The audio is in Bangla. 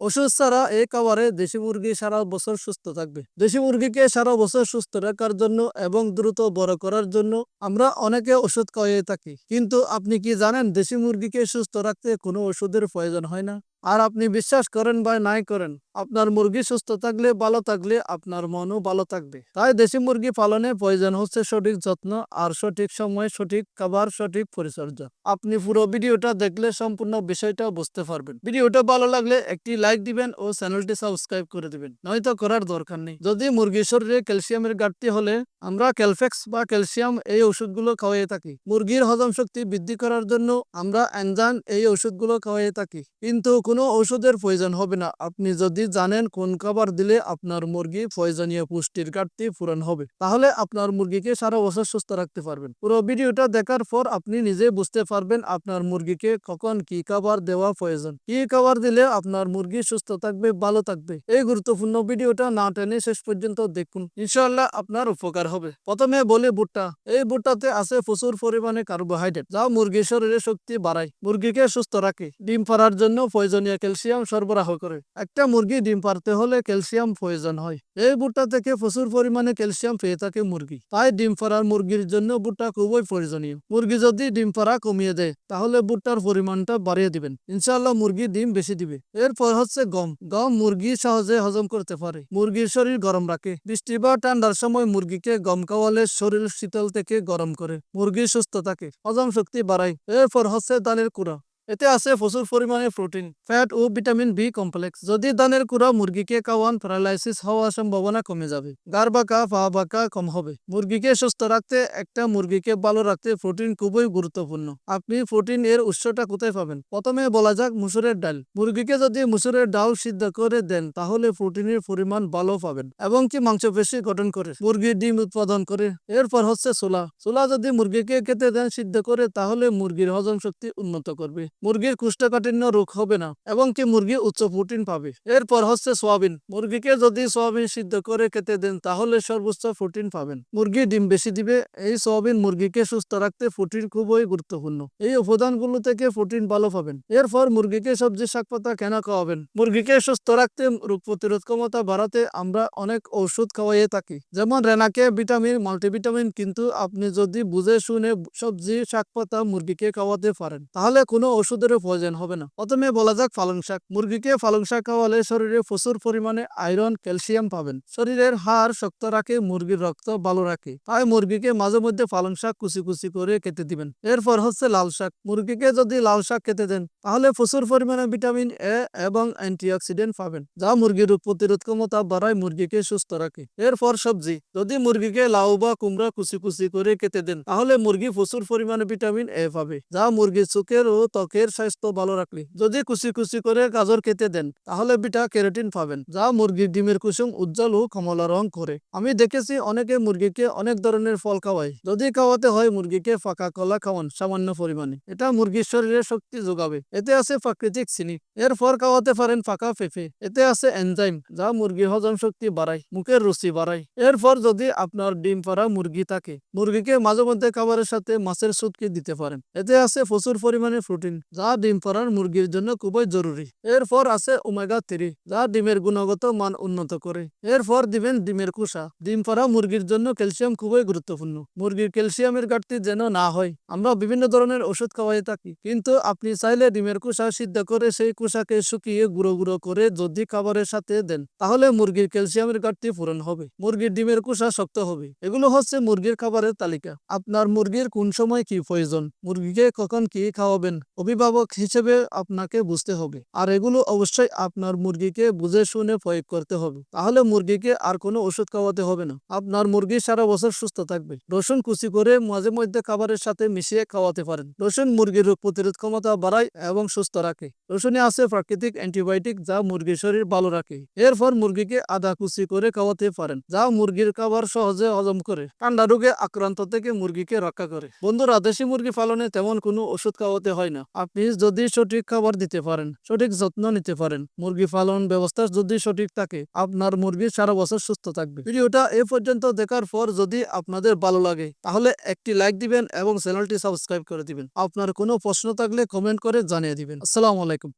ওষুধ ছাড়া এই খাবারে দেশি মুরগি সারা বছর সুস্থ থাকবে। দেশি মুরগিকে সারা বছর সুস্থ রাখার জন্য এবং দ্রুত বড় করার জন্য আমরা অনেকে ওষুধ খাওয়াই থাকি। কিন্তু আপনি কি জানেন দেশি মুরগিকে সুস্থ রাখতে কোনো ওষুধের প্রয়োজন হয় না? আর আপনি বিশ্বাস করেন বা নাই করেন আপনার মুরগি সুস্থ থাকলে ভালো থাকলে আপনার মনও ভালো থাকবে। তাই দেশি মুরগি পালনে প্রয়োজন হচ্ছে সঠিক যত্ন আর সঠিক সময়ে সঠিক খাবার, সঠিক পরিচর্যা। আপনি পুরো ভিডিওটা দেখলে সম্পূর্ণ বিষয়টা বুঝতে পারবেন। ভিডিওটা ভালো লাগলে একটি লাইক দিবেন ও চ্যানেলটি সাবস্ক্রাইব করে দিবেন। নয়তো করার দরকার নেই। যদি মুরগির শরীরে ক্যালসিয়ামের ঘাটতি হলে আমরা ক্যালফেক্স বা ক্যালসিয়াম এই ওষুধগুলো খাওয়াই থাকি। মুরগির হজম শক্তি বৃদ্ধি করার জন্য আমরা অ্যানজান এই ওষুধগুলো খাওয়াই থাকি। কিন্তু কোনো ওষুধের প্রয়োজন হবে না। আপনি যদি জানেন কোন খাবার দিলে আপনার মুরগি প্রয়োজনীয় পুষ্টির ঘাটতি পূরণ হবে। তাহলে আপনার মুরগিকে সারা বছর সুস্থ রাখতে পারবেন। পুরো ভিডিওটা দেখার পর আপনি নিজে বুঝতে পারবেন আপনার মুরগিকে কখন কি খাবার দেওয়া প্রয়োজন। কি খাবার দিলে আপনার মুরগি সুস্থ থাকবে, ভালো থাকবে? এই গুরুত্বপূর্ণ ভিডিওটা না টেনে শেষ পর্যন্ত দেখুন। ইনশাআল্লাহ আপনার উপকার হবে। প্রথমে বলি ভুট্টা। এই ভুট্টাতে আছে প্রচুর পরিমাণে কার্বোহাইড্রেট যা মুরগির শরীরে শক্তি বাড়ায়, মুরগিকে সুস্থ রাখে, ডিম পাড়ার জন্য প্রয়োজনীয় ক্যালসিয়াম সরবরাহ করে। একটা মুরগি ডিম পারতে হলে ক্যালসিয়াম প্রয়োজন হয়। এই ভুট্টা থেকে প্রচুর পরিমাণে ক্যালসিয়াম পেয়ে থাকে মুরগি। তাই ডিম পাড়ার মুরগির জন্য ভুট্টা খুবই প্রয়োজনীয়। মুরগি যদি ডিম পাড়া কমিয়ে দেয়, তাহলে ভুট্টার পরিমাণটা বাড়িয়ে দিবেন। ইনশাল্লাহ মুরগি ডিম বেশি দিবে। এরপর হচ্ছে গম। গম মুরগি সহজে হজম করতে পারে। মুরগির শরীর গরম রাখে। বৃষ্টি বা ঠান্ডার সময় মুরগিকে গম খাওয়ালে শরীর শীতল থেকে গরম করে। মুরগি সুস্থ থাকে, হজম শক্তি বাড়ায়। এরপর হচ্ছে দানের কুড়া। এতে আছে প্রচুর পরিমাণে প্রোটিন ফ্যাট ও ভিটামিন বি কমপ্লেক্স যদি দানের কুড়া মুরগিকে খাওয়ান প্যারালাইসিস হওয়ার সম্ভাবনা কমে যাবে। গার বাঁকা, পা বাঁকা কম হবে। মুরগিকে সুস্থ রাখতে একটা মুরগিকে ভালো রাখতে প্রোটিন খুবই গুরুত্বপূর্ণ আপনি প্রোটিন এর উৎসটা কোথায় পাবেন? প্রথমে বলা যাক মুসুরের ডাল। মুরগিকে যদি মুসুরের ডাল সিদ্ধ করে দেন, তাহলে প্রোটিনের পরিমাণ ভালো পাবেন এবং কি মাংসপেশি গঠন করে মুরগির ডিম উৎপাদন করে এরপর হচ্ছে ছোলা ছোলা যদি মুরগিকে খেতে দেন, সিদ্ধ করে তাহলে মুরগির হজম শক্তি উন্নত করবে মুরগির কুষ্ঠকাঠিন্য রোগ হবে না এবং কি মুরগি উচ্চ প্রোটিন পাবে। এরপর হচ্ছে সোয়াবিন। মুরগিকে যদি সোয়াবিন সিদ্ধ করে খেতে দেন, তাহলে সর্বোচ্চ প্রোটিন পাবেন। মুরগি ডিম বেশি দিবে। এই সোয়াবিন মুরগিকে সুস্থ রাখতে প্রোটিন খুবই গুরুত্বপূর্ণ। এই উপাদানগুলো থেকে প্রোটিন ভালো পাবেন। এরপর মুরগিকে সবজি, শাকপাতা, কেন খাওয়াবেন। মুরগিকে সুস্থ রাখতে রোগ প্রতিরোধ ক্ষমতা বাড়াতে আমরা অনেক ঔষধ খাওয়াইয়ে থাকি। যেমন রেনাকে ভিটামিন, মাল্টিভিটামিন, কিন্তু আপনি যদি বুঝে শুনে সবজি, শাকপাতা মুরগিকে খাওয়াতে পারেন, তাহলে কোনো ওষুধেরও প্রয়োজন, হবে না। প্রথমে বলা যাক পালং শাক। মুরগিকে পালং শাক খাওয়ালে শরীরে প্রচুর পরিমাণে আয়রন, ক্যালসিয়াম পাবেন। শরীরের হাড় শক্ত রাখে, মুরগির রক্ত ভালো রাখে। তাই মুরগিকে মাঝে মধ্যে পালং শাক কুচি কুচি করে কেটে দিবেন। এরপর হচ্ছে লাল শাক। মুরগিকে যদি লাল শাক কেটে দেন, তাহলে প্রচুর পরিমাণে ভিটামিন এ এবং অ্যান্টিঅক্সিডেন্ট পাবেন, যা মুরগির রোগ প্রতিরোধ ক্ষমতা বাড়ায় মুরগিকে সুস্থ রাখে। এরপর সবজি। যদি মুরগিকে লাউ বা কুমড়া কুচি কুচি করে কেটে দেন, তাহলে মুরগি প্রচুর পরিমাণে ভিটামিন এ পাবে, যা মুরগির চোখের ও ত্বকের স্বাস্থ্য ভালো রাখবে যদি কুচি কুচি করে গাজর কেটে দেন, তাহলে বিটা ক্যারোটিন পাবেন, যা মুরগির ডিমের কুসুম, উজ্জ্বল ও কমলা রং করে। আমি দেখেছি অনেকে মুরগিকে অনেক ধরনের ফল খাওয়ায়। যদি খাওয়াতে হয়, মুরগিকে ফাঁকা কলা খাওয়ান সামান্য পরিমাণে। এটা মুরগির শরীরে শক্তি যোগাবে। এতে আছে প্রাকৃতিক চিনি। এরপর খাওয়াতে পারেন ফাঁকা পেঁপে। এতে আছে এনজাইম, যা মুরগির হজম শক্তি বাড়ায়, মুখের রুচি বাড়ায়। এরপর যদি আপনার ডিম পাড়া মুরগি থাকে, মুরগিকে মাঝে মধ্যে খাবারের সাথে মাছের সুটকি দিতে পারেন। এতে আছে প্রচুর পরিমাণে প্রোটিন যা ডিম পাড়ার মুরগির জন্য খুবই জরুরি। এরপর আছে ওমেগা থ্রি যা ডিমের গুণগত মান উন্নত করে। এরপর দিবেন ডিমের কুসা ডিম পাড়া মুরগির জন্য ক্যালসিয়াম খুবই গুরুত্বপূর্ণ। মুরগির ক্যালসিয়ামের ঘাটতি যেন না হয়, আমরা বিভিন্ন ধরনের ওষুধ খাওয়াই থাকি। কিন্তু আপনি চাইলে ডিমের কুসা সিদ্ধ করে সেই কুসাকে শুকিয়ে গুঁড়ো গুঁড়ো করে যদি খাবারের সাথে দেন, তাহলে মুরগির ক্যালসিয়ামের ঘাটতি পূরণ হবে। মুরগির ডিমের কুসা শক্ত হবে। এগুলো হচ্ছে মুরগির খাবারের তালিকা। আপনার মুরগির কোন সময় কি প্রয়োজন? মুরগিকে কখন কি খাওয়াবেন? অভিভাবক হিসেবে আপনাকে বুঝতে হবে। আর এগুলো অবশ্যই আপনার মুরগিকে বুঝে শুনে প্রয়োগ করতে হবে। তাহলে মুরগিকে আর কোনো ওষুধ খাওয়াতে হবে না। আপনার মুরগি সারা বছর সুস্থ থাকবে। রসুন কুচি করে মাঝে মধ্যে খাবারের সাথে মিশিয়ে খাওয়াতে পারেন। রসুন মুরগির রোগ প্রতিরোধ ক্ষমতা বাড়ায় এবং সুস্থ রাখে। রসুনে আছে প্রাকৃতিক অ্যান্টিবায়োটিক যা মুরগির শরীর ভালো রাখে। এরপর মুরগিকে আদা কুচি করে খাওয়াতে পারেন, যা মুরগির খাবার সহজে হজম করে, ঠান্ডা রোগে আক্রান্ত থেকে মুরগিকে রক্ষা করে। বন্ধুরা, দেশি মুরগি পালনে তেমন কোনো ওষুধ খাওয়াতে হয় না। আপনি যদি সঠিক খাবার দিতে পারেন, সঠিক যত্ন নিতে পারেন, মুরগি পালন ব্যবস্থা যদি সঠিক থাকে, আপনার মুরগি সারা বছর সুস্থ থাকবে। ভিডিওটা এ পর্যন্ত দেখার পর যদি আপনাদের ভালো লাগে, তাহলে একটি লাইক দিবেন এবং চ্যানেলটি সাবস্ক্রাইব করে দিবেন। আপনার কোনো প্রশ্ন থাকলে কমেন্ট করে জানিয়ে দিবেন। আসসালামু আলাইকুম।